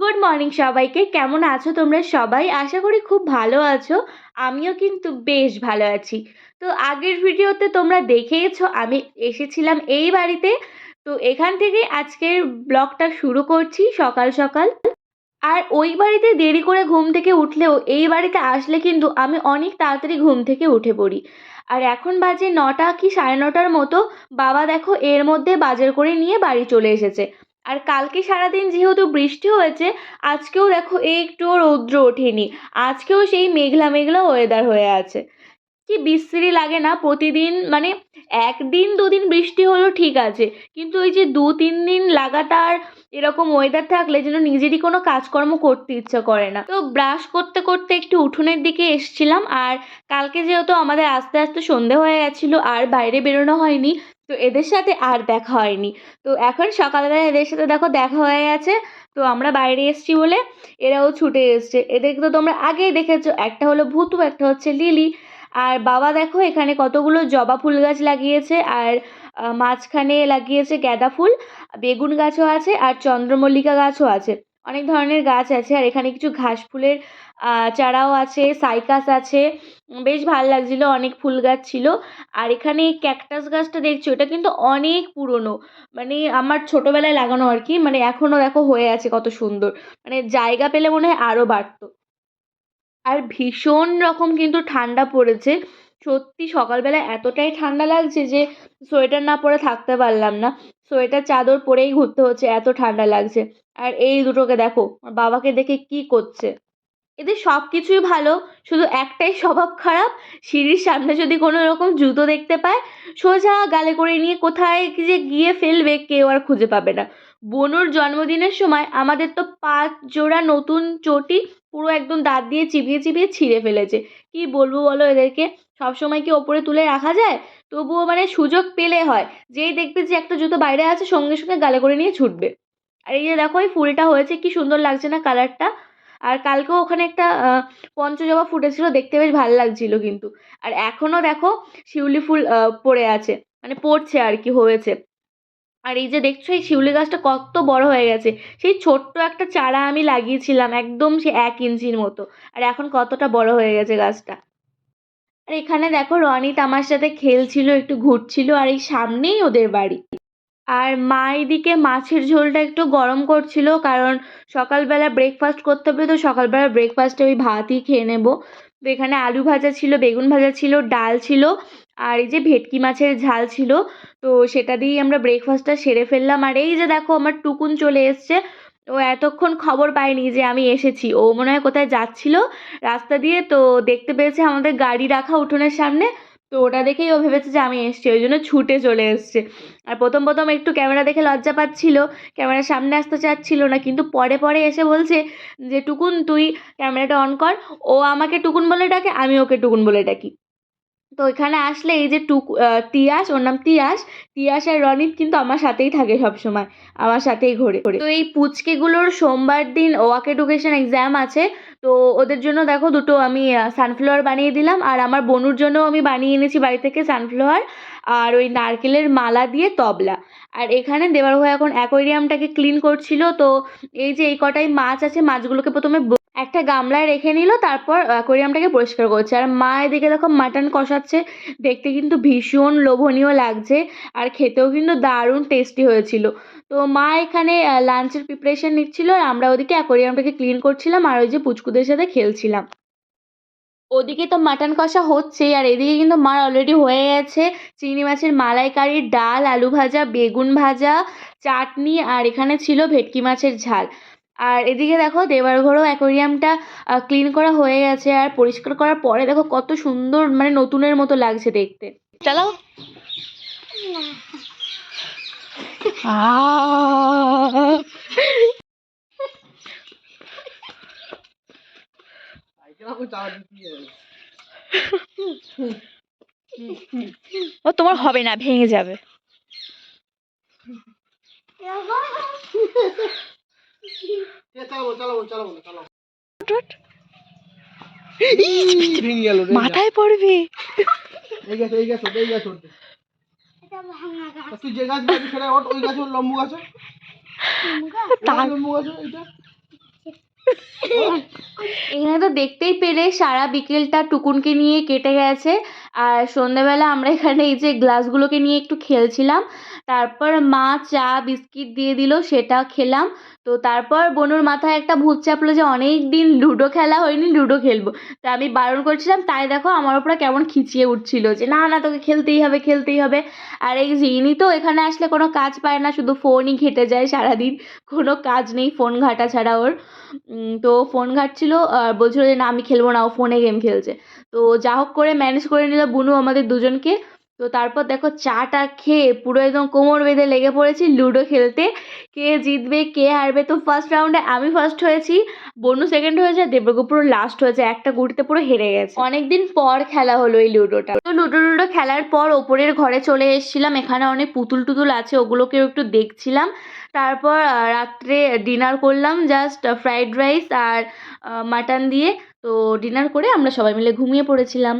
Good morning সবাইকে। কেমন আছো তোমরা সবাই? আশা করি খুব ভালো আছো। আমিও কিন্তু বেশ ভালো আছি। তো আগের ভিডিওতে তোমরা দেখেইছো, আমি এসেছিলাম এই বাড়িতে। তো এখান থেকে আজকের ব্লগটা শুরু করছি সকাল সকাল। আর ওই বাড়িতে দেরি করে ঘুম থেকে উঠলেও এই বাড়িতে আসলে কিন্তু আমি অনেক তাড়াতাড়ি ঘুম থেকে উঠে পড়ি। আর এখন বাজে নটা কি সাড়ে নটার মতো। বাবা দেখো এর মধ্যে বাজার করে নিয়ে বাড়ি চলে এসেছে। আর কালকে সারাদিন যেহেতু বৃষ্টি হয়েছে, আজকেও দেখো একটুও রৌদ্র ওঠেনি। আজকেও সেই মেঘলা মেঘলা ওয়েদার হয়ে আছে। কি বিশ্রী লাগে না প্রতিদিন মানে একদিন দুদিন বৃষ্টি হলো ঠিক আছে। কিন্তু ওই যে দু, তিন দিন লাগাতার এরকম ওয়েদার থাকলে যেন নিজেরই কোনো কাজকর্ম করতে ইচ্ছা করে না। তো ব্রাশ করতে করতে একটু উঠোনের দিকে এসছিলাম আর কালকে যেহেতু আমাদের আস্তে আস্তে সন্ধে হয়ে গেছিল, আর বাইরে বেরোনো হয়নি তো এদের সাথে আর দেখা হয়নি। তো এখন সকালবেলা এদের সাথে দেখো দেখা হয়ে গেছে। তো আমরা বাইরে এসছি বলে এরাও ছুটে এসছে। এদেরকে তো তোমরা আগেই দেখেছ। একটা হলো ভুতু, একটা হচ্ছে লিলি। আর বাবা দেখো এখানে কতগুলো জবা ফুল গাছ লাগিয়েছে আর মাঝখানে লাগিয়েছে গাঁদা ফুল, বেগুন গাছও আছে আর চন্দ্রমল্লিকা গাছও আছে। অনেক ধরনের গাছ আছে আর এখানে কিছু ঘাস ফুলের চারাও আছে, সাইকাস আছে। বেশ ভালো লাগছিল, অনেক ফুল গাছ ছিল। আর এখানে ক্যাকটাস গাছটা দেখছি, ওটা কিন্তু অনেক পুরনো। মানে আমার ছোটোবেলায় লাগানো আর কি মানে এখনও দেখো হয়ে আছে কত সুন্দর। মানে জায়গা পেলে মনে হয় আরও বাড়তো। আর ভীষণ রকম কিন্তু ঠান্ডা পড়েছে। সত্যি সকালবেলা এতটাই ঠান্ডা লাগছে যে, সোয়েটার না পরে থাকতে পারলাম না। সোয়েটার চাদর পরেই ঘুরতে হচ্ছে, এত ঠান্ডা লাগছে। আর এই দুটোকে দেখো বাবাকে দেখে কি করছে। এদের সব কিছুই ভালো, শুধু একটাই স্বভাব খারাপ, সিঁড়ির সামনে যদি কোনো রকম জুতো দেখতে পায়, সোজা গালে করে নিয়ে কোথায় যে গিয়ে ফেলবে, কেউ আর খুঁজে পাবে না। বনুর জন্মদিনের সময় আমাদের তো পাঁচ জোড়া নতুন চটি পুরো একদম দাঁত দিয়ে চিবিয়ে চিবিয়ে ছিঁড়ে ফেলেছে। কি বলব বলো এদেরকে? সবসময় কি ওপরে তুলে রাখা যায়? তবুও মানে সুযোগ পেলে হয়। যেই দেখবে যে একটা জুতো বাইরে আছে, সঙ্গে সঙ্গে গালে করে নিয়ে ছুটবে। আর এই যে দেখো, এই ফুলটা হয়েছে, কি সুন্দর লাগছে না কালারটা? আর কালকেও ওখানে একটা পঞ্চজবা ফুটেছিল, দেখতে বেশ ভালো লাগছিল কিন্তু। আর এখনও দেখো, শিউলি ফুল পড়ে আছে। মানে পড়ছে আর কি, হয়েছে। আর এই যে দেখছ, এই শিউলি গাছটা কত বড় হয়ে গেছে। সেই ছোট্ট একটা চারা আমি লাগিয়েছিলাম, একদম সে এক ইঞ্চির মতো। আর এখন কতটা বড় হয়ে গেছে গাছটা। আর এখানে দেখো রনিত আমার সাথে খেলছিল, একটু ঘুরছিল, আর এই সামনেই ওদের বাড়ি। আর মা এদিকে মাছের ঝোলটা একটু গরম করছিল, কারণ সকালবেলা ব্রেকফাস্ট করতে হবে, তো সকালবেলা ব্রেকফাস্টে ওই ভাতই খেয়ে নেব। তো এখানে আলু ভাজা ছিল, বেগুন ভাজা ছিল, ডাল ছিল আর এই যে ভেটকি মাছের ঝাল ছিল, তো সেটা দিয়েই আমরা ব্রেকফাস্টটা সেরে ফেললাম। আর এই যে দেখো, আমার টুকুন চলে এসছে। ও এতক্ষণ খবর পায়নি যে আমি এসেছি। ও মনে হয় কোথায় যাচ্ছিল রাস্তা দিয়ে, তো দেখতে পেয়েছে আমাদের গাড়ি রাখা উঠোনের সামনে। তো ওটা দেখেই ও ভেবেছে যে আমি এসছি, ওই জন্য ছুটে চলে এসছে। আর প্রথম প্রথম একটু ক্যামেরা দেখে লজ্জা পাচ্ছিল। ক্যামেরার সামনে আসতে চাচ্ছিল না, কিন্তু পরে পরে এসে বলছে যে, টুকুন, তুই ক্যামেরাটা অন কর। ও আমাকে টুকুন বলে ডাকে, আমি ওকে টুকুন বলে ডাকি। তো এখানে আসলে এই যে টুকু তিয়াস, ওর নাম তিয়াস। তিয়াস আর রনিত কিন্তু আমার সাথেই থাকে সব সময় আমার সাথেই ঘোরে। তো এই পুচকেগুলোর সোমবার দিন ওয়াক এডুকেশন এক্সাম আছে, তো ওদের জন্য দেখো দুটো আমি সানফ্লাওয়ার বানিয়ে দিলাম। আর আমার বনুর জন্য আমি বানিয়ে এনেছি বাড়ি থেকে সানফ্লাওয়ার। আর ওই নারকেলের মালা দিয়ে তবলা। আর এখানে দেবার ভাই এখন অ্যাকোয়ারিয়ামটাকে ক্লিন করছিল। তো এই যে এই কটাই মাছ আছে, মাছগুলোকে প্রথমে একটা গামলায় রেখে নিল, তারপর অ্যাকোয়ারিয়ামটাকে পরিষ্কার করছে। আর মা এদিকে দেখো মাটন কষাচ্ছে, দেখতে কিন্তু ভীষণ লোভনীয় লাগছে আর খেতেও কিন্তু দারুণ টেস্টি হয়েছিল। তো মা এখানে লাঞ্চের প্রিপারেশন নিচ্ছিল আর আমরা ওদিকে অ্যাকোরিয়ামটাকে ক্লিন করছিলাম আর ওই যে পুচকুদের সাথে খেলছিলাম। ওদিকে তো মাটন কষা হচ্ছেই আর এদিকে কিন্তু মার অলরেডি হয়ে গেছে। চিংড়ি মাছের মালাইকারি ডাল, আলু ভাজা, বেগুন ভাজা, চাটনি আর এখানে ছিল ভেটকি মাছের ঝাল। আর এদিকে দেখো দেবার ঘরও অ্যাকোয়ারিয়ামটা ক্লিন করা হয়ে গেছে আর পরিষ্কার করার পরে দেখো কত সুন্দর মানে নতুনের মতো লাগছে দেখতে। চালাও। ও, তোমার হবে না, ভেঙে যাবে। মাথায় পড়বে। তুই যে গাছ সেটা ওই গাছ লম্বু গাছ লম্বু গাছ? এটা এখানে তো দেখতেই পেলে সারা বিকেলটা টুকুনকে নিয়ে কেটে গেছে। আর সন্ধ্যেবেলা আমরা এখানে এই যে গ্লাসগুলোকে নিয়ে একটু খেলছিলাম, তারপর মা চা, বিস্কিট দিয়ে দিল, সেটা খেলাম। তো তারপর বনুর মাথায় একটা ভূত চাপলো যে অনেক দিন লুডো খেলা হয়নি, লুডো খেলব। তা আমি বারণ করছিলাম, তাই দেখো আমার উপরে কেমন খিচিয়ে উঠছিল যে না না, তোকে খেলতেই হবে খেলতেই হবে। আর এই যে ইনি তো এখানে আসলে কোনো কাজ পায় না, শুধু ফোনই ঘেঁটে যায় সারাদিন, কোনো কাজ নেই ফোন ঘাঁটা ছাড়া ওর। তো ফোন ঘাঁটছিল, আর বলছিল যে না, আমি খেলব না, ও ফোনে গেম খেলছে। তো যা হোক করে ম্যানেজ করে নিল বুনু আমাদের দুজনকে। তো তারপর দেখো চাটা খেয়ে পুরো একদম কোমর বেঁধে লেগে পড়েছি লুডো খেলতে। কে জিতবে, কে হারবে? তো ফার্স্ট রাউন্ডে আমি ফার্স্ট হয়েছি, বনু সেকেন্ড হয়েছে, আর দেবগ্য পুরো লাস্ট হয়েছে। একটা গুটিতে পুরো হেরে গেছে। অনেকদিন পর খেলা হলো এই লুডোটা। তো লুডো লুডো খেলার পর ওপরের ঘরে চলে এসেছিলাম। এখানে অনেক পুতুল টুতুল আছে, ওগুলোকেও একটু দেখছিলাম। তারপর রাত্রে ডিনার করলাম জাস্ট ফ্রাইড রাইস আর মাটন দিয়ে। তো ডিনার করে আমরা সবাই মিলে ঘুমিয়ে পড়েছিলাম।